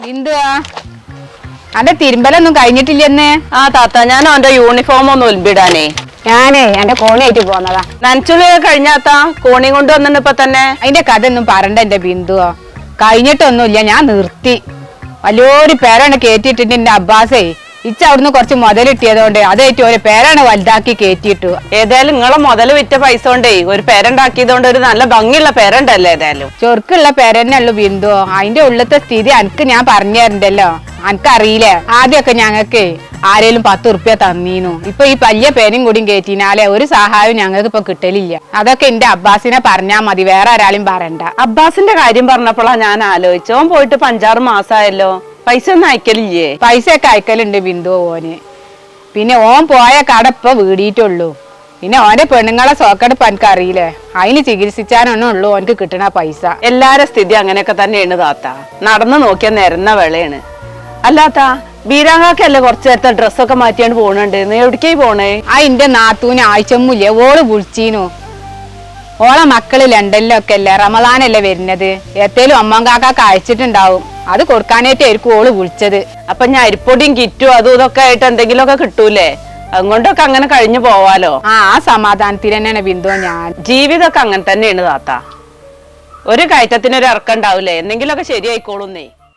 ബിന്ദുവാ അന്റെ തിരുമ്പലൊന്നും കഴിഞ്ഞിട്ടില്ലെന്നേ. ആ താത്ത ഞാൻ അവന്റെ യൂണിഫോം ഒന്ന് ഒലിമ്പിടാനേ ഞാനേ എന്റെ കോണിയായിട്ട് പോന്നതാ. നനച്ചുള്ളിയൊക്കെ കഴിഞ്ഞാത്ത കോണി കൊണ്ട് വന്നിട്ട് ഇപ്പൊ തന്നെ. അതിന്റെ കഥ ഒന്നും പറണ്ട എന്റെ ബിന്ദുവോ. കഴിഞ്ഞിട്ടൊന്നുമില്ല ഞാൻ നിർത്തി. വലിയൊരു പേരാണ് കേട്ടിട്ടുണ്ട് എന്റെ അബ്ബാസേ. ഇച്ച അവിടുന്ന് കുറച്ച് മുതൽ കിട്ടിയതുകൊണ്ട് അതേറ്റ് ഒരു പേരാണ് വലുതാക്കി കയറ്റിയിട്ട്. ഏതായാലും നിങ്ങളെ മുതൽ വിറ്റ പൈസ കൊണ്ടേ ഒരു പേരുണ്ടാക്കിയതുകൊണ്ട് ഒരു നല്ല ഭംഗിയുള്ള പേരണ്ടല്ലേ ഏതായാലും? ചൊറുക്കുള്ള പേരന്നെ ഉള്ളു ബിന്ദു. അതിന്റെ ഉള്ളത്തെ സ്ഥിതി എനിക്ക് ഞാൻ പറഞ്ഞു തരണ്ടല്ലോ എനിക്കറിയില്ലേ ആദ്യമൊക്കെ ഞങ്ങൾക്ക് ആരേലും പത്ത് ഉറുപ്പ്യ തന്നീനു. ഇപ്പൊ ഈ വലിയ പേരും കൂടിയും കയറ്റിനാലേ ഒരു സഹായവും ഞങ്ങൾക്ക് ഇപ്പൊ കിട്ടലില്ല. അതൊക്കെ എന്റെ അബ്ബാസിനെ പറഞ്ഞാ മതി വേറെ ആരാളും പറയണ്ട. അബ്ബാസിന്റെ കാര്യം പറഞ്ഞപ്പോഴാ ഞാൻ ആലോചിച്ചോ പോയിട്ട് പഞ്ചാറ് മാസമായല്ലോ പൈസ ഒന്നും അയക്കലില്ലേ? പൈസ ഒക്കെ അയക്കലുണ്ട് ബിന്ദു ഓന് പിന്നെ ഓൻ പോയ കടപ്പ ഇപ്പൊ വീടിയിട്ടുള്ളൂ പിന്നെ ഓന്റെ പെണ്ണുങ്ങളെ സോക്കെടുപ്പ് എനിക്ക് അറിയില്ലേ? അതിന് ചികിത്സിച്ചാനൊന്നും ഉള്ളൂ ഓനക്ക് കിട്ടണ പൈസ. എല്ലാരെ സ്ഥിതി അങ്ങനെയൊക്കെ തന്നെയാണ് താത്ത. നടന്നു നോക്കിയ നിരന്ന വേളയാണ്. അല്ലാത്ത ബീരാങ്കാക്കല്ലേ കുറച്ചു നേരത്തെ ഡ്രസ്സൊക്കെ മാറ്റിയാണ് പോണുണ്ട്. എവിടേക്കായി പോണേ? ആ ഇന്റെ നാത്തൂന് ആഴ്ചമ്മില്ലേ ഓൾ വിളിച്ചീനു. ഓളെ മക്കൾ ലണ്ടനിലൊക്കെ അല്ലേ? റമദാനല്ലേ വരുന്നത്. എത്തേലും അമ്മങ്കാക്ക അയച്ചിട്ടുണ്ടാവും. അത് കൊടുക്കാനായിട്ടായിരിക്കും ഓൾ വിളിച്ചത്. അപ്പൊ ഞാൻ അരിപ്പൊടിയും കിറ്റും അതും ഇതൊക്കെ ആയിട്ട് എന്തെങ്കിലുമൊക്കെ കിട്ടൂലേ? അതുകൊണ്ടൊക്കെ അങ്ങനെ കഴിഞ്ഞു പോവാലോ? ആ ആ സമാധാനത്തിൽ തന്നെയാണ് ബിന്ദു ഞാൻ. ജീവിതമൊക്കെ അങ്ങനെ തന്നെയാണ് താത്ത. ഒരു കയറ്റത്തിനൊരു ഇറക്കം ഉണ്ടാവില്ലേ? എന്തെങ്കിലുമൊക്കെ ശരിയായിക്കോളുന്നേ.